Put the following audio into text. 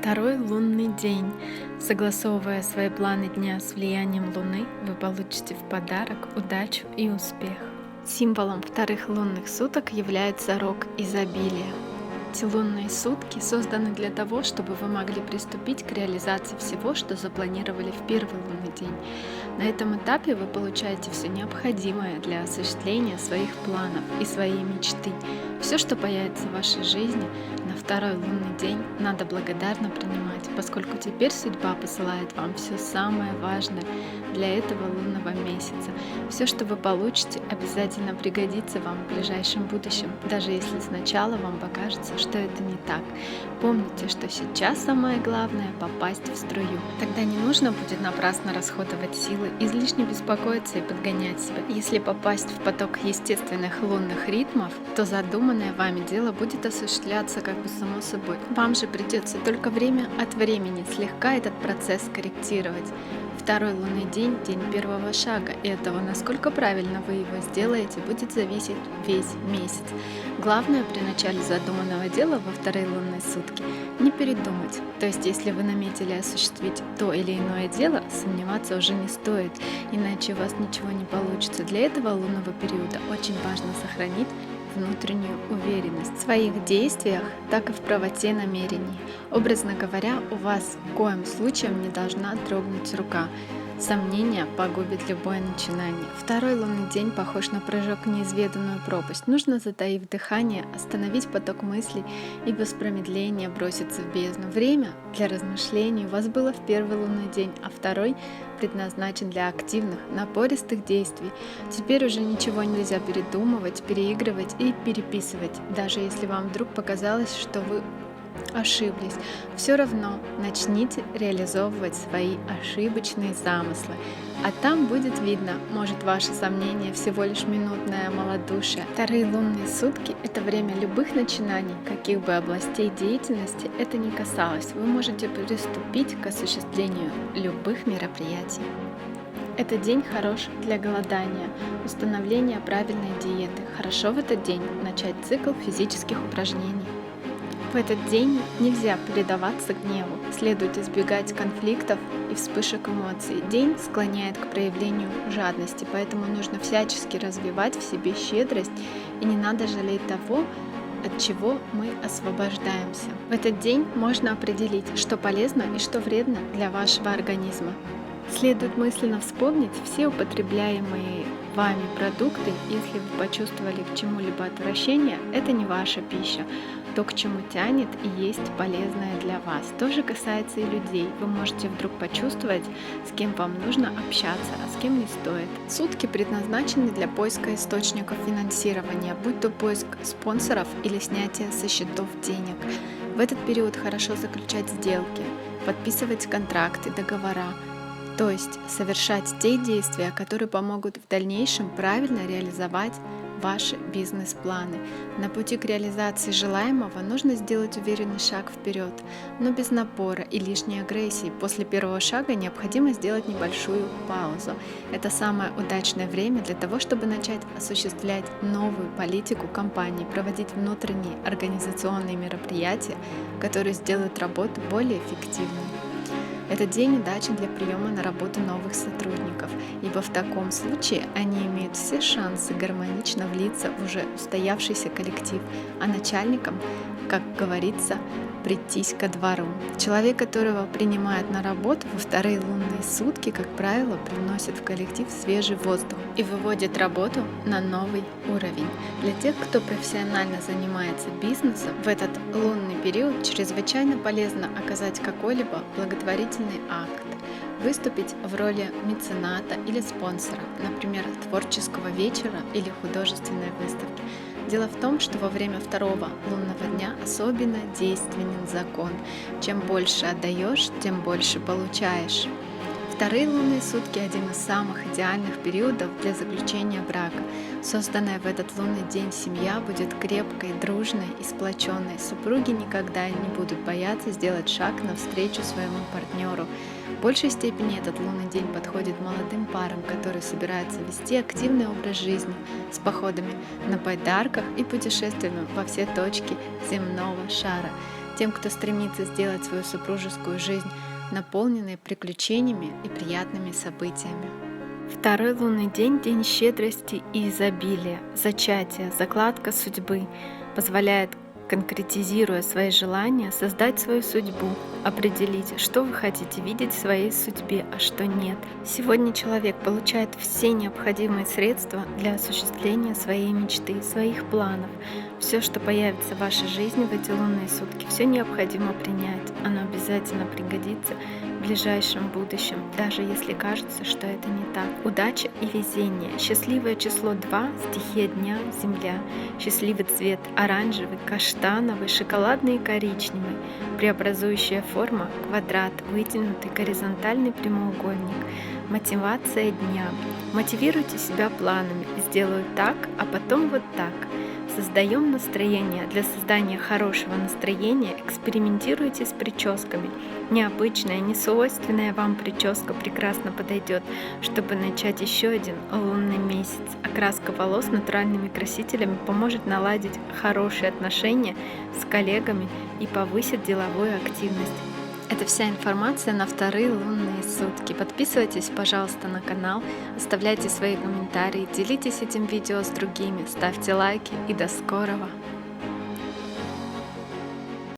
Второй лунный день. Согласовывая свои планы дня с влиянием Луны, вы получите в подарок удачу и успех. Символом вторых лунных суток является рог изобилия. Эти лунные сутки созданы для того, чтобы вы могли приступить к реализации всего, что запланировали в первый лунный день. На этом этапе вы получаете все необходимое для осуществления своих планов и своей мечты. Все, что появится в вашей жизни на второй лунный день, надо благодарно принимать, поскольку теперь судьба посылает вам все самое важное для этого лунного месяца. Все, что вы получите, обязательно пригодится вам в ближайшем будущем, даже если сначала вам покажется, что это не так. Помните, что сейчас самое главное – попасть в струю. Тогда не нужно будет напрасно расходовать силы, излишне беспокоиться и подгонять себя. Если попасть в поток естественных лунных ритмов, то задуманное вами дело будет осуществляться как бы само собой. Вам же придется только время от времени слегка этот процесс корректировать. Второй лунный день – день первого шага, и от того, насколько правильно вы его сделаете, будет зависеть весь месяц. Главное при начале задуманного дела во вторые лунные сутки – не передумать. То есть, если вы наметили осуществить то или иное дело, сомневаться уже не стоит, иначе у вас ничего не получится. Для этого лунного периода очень важно сохранить внутреннюю уверенность в своих действиях, так и в правоте намерений. Образно говоря, у вас в коем случаем не должна дрогнуть рука. Сомнение погубит любое начинание. Второй лунный день похож на прыжок в неизведанную пропасть. Нужно, затаив дыхание, остановить поток мыслей и без промедления броситься в бездну. Время для размышлений у вас было в первый лунный день, а второй предназначен для активных, напористых действий. Теперь уже ничего нельзя передумывать, переигрывать и переписывать, даже если вам вдруг показалось, что вы ошиблись. Все равно начните реализовывать свои ошибочные замыслы. А там будет видно, может ваше сомнение всего лишь минутное малодушие. Вторые лунные сутки – это время любых начинаний, каких бы областей деятельности это ни касалось. Вы можете приступить к осуществлению любых мероприятий. Этот день хорош для голодания, установления правильной диеты. Хорошо в этот день начать цикл физических упражнений. В этот день нельзя передаваться гневу, следует избегать конфликтов и вспышек эмоций. День склоняет к проявлению жадности, поэтому нужно всячески развивать в себе щедрость и не надо жалеть того, от чего мы освобождаемся. В этот день можно определить, что полезно и что вредно для вашего организма. Следует мысленно вспомнить все употребляемые вами продукты. Если вы почувствовали к чему-либо отвращение, это не ваша пища то, к чему тянет и есть полезное для вас. То же касается и людей. Вы можете вдруг почувствовать, с кем вам нужно общаться, а с кем не стоит. Сутки предназначены для поиска источников финансирования, будь то поиск спонсоров или снятие со счетов денег. В этот период хорошо заключать сделки, подписывать контракты, договора, то есть совершать те действия, которые помогут в дальнейшем правильно реализовать ваши бизнес-планы. На пути к реализации желаемого нужно сделать уверенный шаг вперед, но без напора и лишней агрессии. После первого шага необходимо сделать небольшую паузу. Это самое удачное время для того, чтобы начать осуществлять новую политику компании, проводить внутренние организационные мероприятия, которые сделают работу более эффективной. Этот день удачен для приема на работу новых сотрудников, ибо в таком случае они имеют все шансы гармонично влиться в уже устоявшийся коллектив, а начальникам, как говорится, прийтись ко двору. Человек, которого принимают на работу во вторые лунные сутки, как правило, приносит в коллектив свежий воздух и выводит работу на новый уровень. Для тех, кто профессионально занимается бизнесом, в этот лунный период чрезвычайно полезно оказать какой-либо благотворительный акт, выступить в роли мецената или спонсора, например, творческого вечера или художественной выставки. Дело в том, что во время второго лунного дня особенно действенен закон. Чем больше отдаешь, тем больше получаешь. Вторые лунные сутки – один из самых идеальных периодов для заключения брака. Созданная в этот лунный день семья будет крепкой, дружной и сплоченной. Супруги никогда не будут бояться сделать шаг навстречу своему партнеру. В большей степени этот лунный день подходит молодым парам, которые собираются вести активный образ жизни с походами на подарках и путешествиями во все точки земного шара. тем, кто стремится сделать свою супружескую жизнь наполненной приключениями и приятными событиями. Второй лунный день – день щедрости и изобилия, зачатия, закладка судьбы, позволяет конкретизируя свои желания, создать свою судьбу, определить, что вы хотите видеть в своей судьбе, а что нет. Сегодня человек получает все необходимые средства для осуществления своей мечты, своих планов. Все, что появится в вашей жизни в эти лунные сутки, все необходимо принять. Оно обязательно пригодится в ближайшем будущем, даже если кажется, что это не так. Удача и везение. Счастливое число 2, стихия дня, земля. Счастливый цвет оранжевый, каштановый, шоколадный и коричневый. Преобразующая форма квадрат, вытянутый горизонтальный прямоугольник. Мотивация дня. Мотивируйте себя планами. Сделаю так, а потом вот так. Создаем настроение. Для создания хорошего настроения экспериментируйте с прическами. Необычная, не свойственная вам прическа прекрасно подойдет, чтобы начать еще один лунный месяц. Окраска волос натуральными красителями поможет наладить хорошие отношения с коллегами и повысит деловую активность. Это вся информация на вторые лунные сутки. Подписывайтесь, пожалуйста, на канал, оставляйте свои комментарии, делитесь этим видео с другими, ставьте лайки и до скорого!